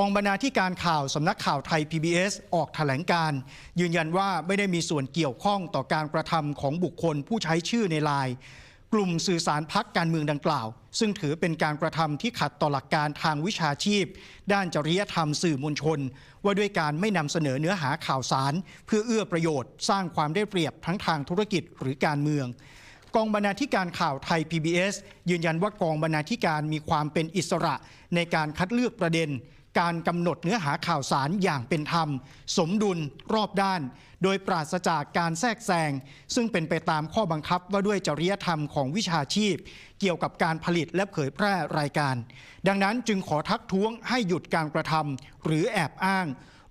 กองบรรณาธิการข่าวสำนักข่าวไทย PBS ออกแถลงการ ยืนยันว่าไม่ได้มีส่วนเกี่ยวข้องต่อการกระทำของบุคคลผู้ใช้ชื่อในไลน์กลุ่มสื่อสารพักการเมืองดังกล่าว ซึ่งถือเป็นการกระทำที่ขัดต่อหลักการทางวิชาชีพ ด้านจริยธรรมสื่อมวลชน ว่าด้วยการไม่นำเสนอเนื้อหาข่าวสาร เพื่อเอื้อประโยชน์ สร้างความได้เปรียบทั้งทางธุรกิจหรือการเมือง กองบรรณาธิการข่าวไทย PBS ยืนยันว่ากองบรรณาธิการมีความเป็นอิสระในการคัดเลือกประเด็น การกำหนดเนื้อหาข่าวสารอย่างเป็นธรรม สมดุลรอบด้าน โดยปราศจากการแทรกแซงซึ่งเป็นไปตามข้อบังคับว่าด้วยจริยธรรมของวิชาชีพ เกี่ยวกับการผลิตและเผยแพร่รายการ ดังนั้นจึงขอทักท้วงให้หยุดการกระทำหรือแอบอ้าง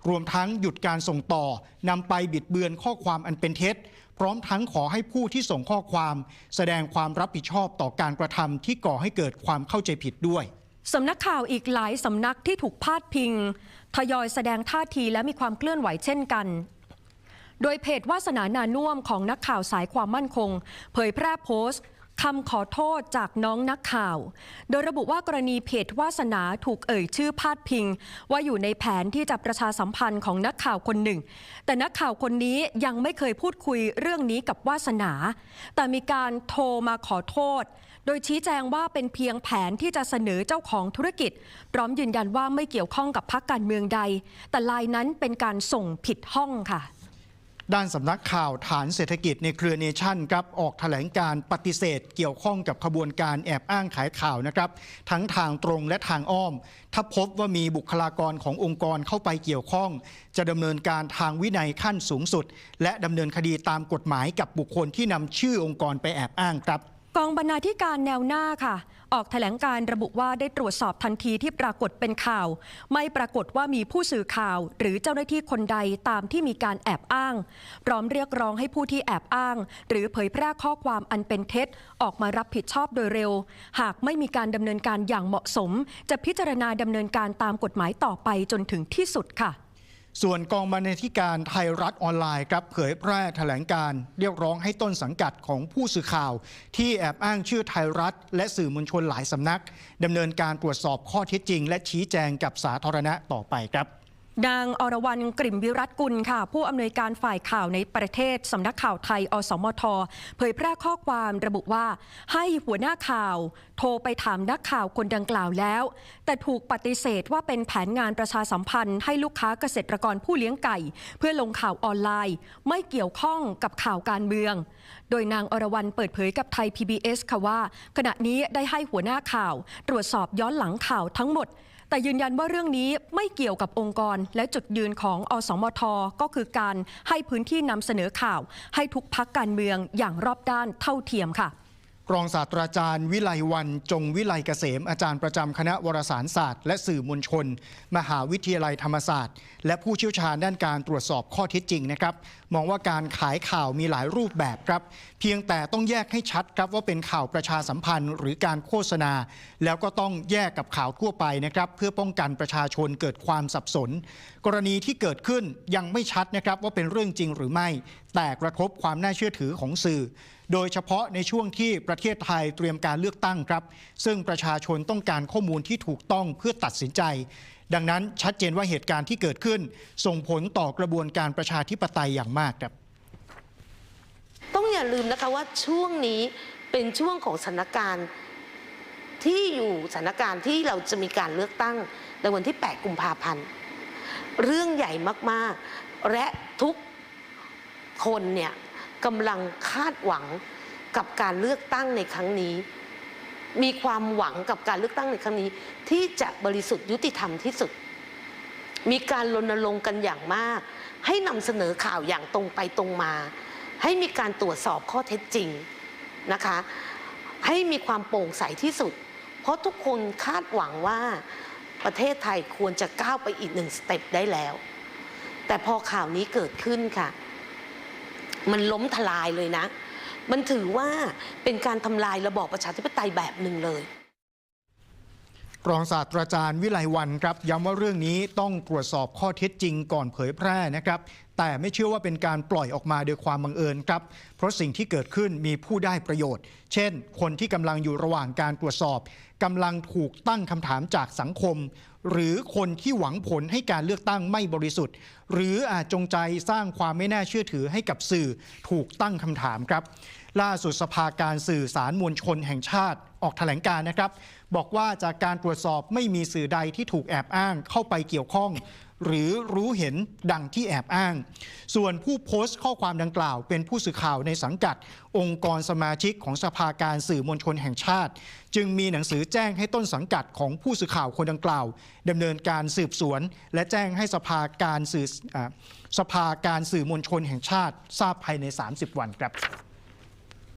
รวมทั้งหยุดการส่งต่อนำไปบิดเบือนข้อความอันเป็นเท็จพร้อมทั้งขอให้ผู้ที่ส่งข้อความ แสดงความรับผิดชอบต่อการกระทำที่ก่อให้เกิดความเข้าใจผิดด้วย สำนักข่าวอีกหลายสำนักที่ถูกพาดพิง ทยอยแสดงท่าทีและมีความเคลื่อนไหวเช่นกัน โดยเพจวาสนานานุ่มของนักข่าวสายความมั่นคง เผยแพร่โพสต์ คำขอโทษจากน้องนักข่าว โดยระบุว่ากรณีเพจวาสนาถูกเอ่ยชื่อพาดพิง ว่าอยู่ในแผนที่จะประชาสัมพันธ์ของนักข่าวคนหนึ่ง แต่นักข่าวคนนี้ยังไม่เคยพูดคุยเรื่องนี้กับวาสนา แต่มีการโทรมาขอโทษ โดยชี้แจงว่าเป็นเพียงแผนที่จะเสนอเจ้าของธุรกิจ พร้อมยืนยันว่าไม่เกี่ยวข้องกับพรรคการเมืองใด แต่ลายนั้นเป็นการส่งผิดห้องค่ะ ด้านสำนักข่าวฐานเศรษฐกิจในเครือเนชั่นครับออกแถลงการปฏิเสธเกี่ยวข้องกับขบวนการแอบอ้างขายข่าวนะครับ ทั้งทางตรงและทางอ้อม ถ้าพบว่ามีบุคลากรขององค์กรเข้าไปเกี่ยวข้อง จะดำเนินการทางวินัยขั้นสูงสุด และดำเนินคดีตามกฎหมายกับบุคคลที่นำชื่อองค์กรไปแอบอ้างครับ กองบรรณาธิการแนวหน้าค่ะ ออกแถลงการระบุว่าได้ตรวจสอบทันทีที่ปรากฏเป็นข่าว ไม่ปรากฏว่ามีผู้สื่อข่าว หรือเจ้าหน้าที่คนใดตามที่มีการแอบอ้าง พร้อมเรียกร้องให้ผู้ที่แอบอ้าง หรือเผยแพร่ข้อความอันเป็นเท็จ ออกมารับผิดชอบโดยเร็ว หากไม่มีการดำเนินการอย่างเหมาะสม จะพิจารณาดำเนินการตามกฎหมายต่อไปจนถึงที่สุดค่ะ ส่วนกองบรรณาธิการไทยรัฐออนไลน์ครับเผยแพร่แถลงการเรียกร้องให้ต้นสังกัดของผู้สื่อข่าว ที่แอบอ้างชื่อไทยรัฐ และสื่อมวลชนหลายสำนักดำเนินการตรวจสอบข้อเท็จจริง และชี้แจงกับสาธารณะต่อไปครับ นางอรวรรณกลิ่มวิรัตกุลค่ะ ผู้อำนวยการฝ่ายข่าวในประเทศสำนักข่าวไทย อสมท เผยแพร่ข้อความระบุว่า ให้หัวหน้าข่าว โทรไปถามนักข่าวคนดังกล่าวแล้ว แต่ถูกปฏิเสธว่าเป็นแผนงานประชาสัมพันธ์ให้ลูกค้าเกษตรกรผู้เลี้ยงไก่ เพื่อลงข่าวออนไลน์ ไม่เกี่ยวข้องกับข่าวการเมือง โดยนางอรวรรณเปิดเผยกับไทย PBS ค่ะว่า ขณะนี้ได้ให้หัวหน้าข่าว ตรวจสอบย้อนหลังข่าวทั้งหมด แต่ยืนยันว่าเรื่องนี้ไม่เกี่ยวกับองค์กร และจุดยืนของอสมทก็คือการให้พื้นที่นำเสนอข่าว ให้ทุกพักการเมืองอย่างรอบด้านเท่าเทียมค่ะ รองศาสตราจารย์วิไลวันจงวิไลเกษม อาจารย์ประจำคณะวารสารศาสตร์ และสื่อมวลชน มหาวิทยาลัยธรรมศาสตร์ และผู้เชี่ยวชาญด้านการตรวจสอบข้อเท็จจริงนะครับ มองว่าการขายข่าวมีหลายรูปแบบครับ เพียงแต่ต้องแยกให้ชัดครับว่าเป็นข่าวประชาสัมพันธ์ หรือการโฆษณา แล้วก็ต้องแยกกับข่าวทั่วไปนะครับเพื่อป้องกันประชาชนเกิดความสับสน กรณีที่เกิดขึ้นยังไม่ชัดนะครับว่าเป็นเรื่องจริงหรือไม่ แต่กระทบความน่าเชื่อถือของสื่อ โดยเฉพาะในช่วงที่ประเทศไทยเตรียมการเลือกตั้งครับ ซึ่งประชาชนต้องการข้อมูลที่ถูกต้องเพื่อตัดสินใจ ดังนั้นชัดเจนว่าเหตุการณ์ที่เกิดขึ้น ส่งผลต่อกระบวนการประชาธิปไตยอย่างมากครับ ต้องอย่าลืมนะคะว่าช่วงนี้เป็นช่วงของสถานการณ์ที่อยู่สถานการณ์ที่เราจะมีการเลือกตั้งในวันที่ 8 กุมภาพันธ์ เรื่องใหญ่มาก ๆ และทุก คนเนี่ยกำลังคาดหวังกับการเลือกตั้งในครั้งนี้ มีความหวังกับการเลือกตั้งในครั้งนี้ ที่จะบริสุทธิ์ยุติธรรมที่สุด มีการรณรงค์กันอย่างมาก ให้นำเสนอข่าวอย่างตรงไปตรงมา ให้มีการตรวจสอบข้อเท็จจริงนะคะ ให้มีความโปร่งใสที่สุด เพราะทุกคนคาดหวังว่าประเทศไทยควรจะก้าวไปอีกหนึ่งสเต็ปได้แล้ว แต่พอข่าวนี้เกิดขึ้นค่ะ มันล้มทลายเลยนะ มันถือว่าเป็นการทำลายระบอบประชาธิปไตยแบบหนึ่งเลย รองศาสตราจารย์วิไลวันครับย้ำว่าเรื่องนี้ต้องตรวจสอบข้อเท็จจริงก่อนเผยแพร่นะครับ แต่ไม่เชื่อว่าเป็นการปล่อยออกมาโดยความบังเอิญครับ เพราะสิ่งที่เกิดขึ้นมีผู้ได้ประโยชน์ เช่น คนที่กำลังอยู่ระหว่างการตรวจสอบกำลังถูกตั้งคำถามจากสังคม หรือคนที่หวังผลให้การเลือกตั้งไม่บริสุทธิ์ หรืออาจจงใจสร้างความไม่น่าเชื่อถือให้กับสื่อถูกตั้งคำถามครับ ล่าสุดสภาการสื่อสารมวลชนแห่งชาติออกแถลงการนะครับบอกว่าจากการตรวจสอบไม่มีสื่อใดที่ถูกแอบอ้างเข้าไปเกี่ยวข้อง หรือรู้เห็นดังที่แอบอ้าง ส่วนผู้โพสต์ข้อความดังกล่าว เป็นผู้สื่อข่าวในสังกัด องค์กรสมาชิกของสภาการสื่อมวลชนแห่งชาติ จึงมีหนังสือแจ้งให้ต้นสังกัดของผู้สื่อข่าวคนดังกล่าวดำเนินการสืบสวน และแจ้งให้สภาการสื่อสภาการสื่อมวลชนแห่งชาติ ทราบภายใน 30 วันครับ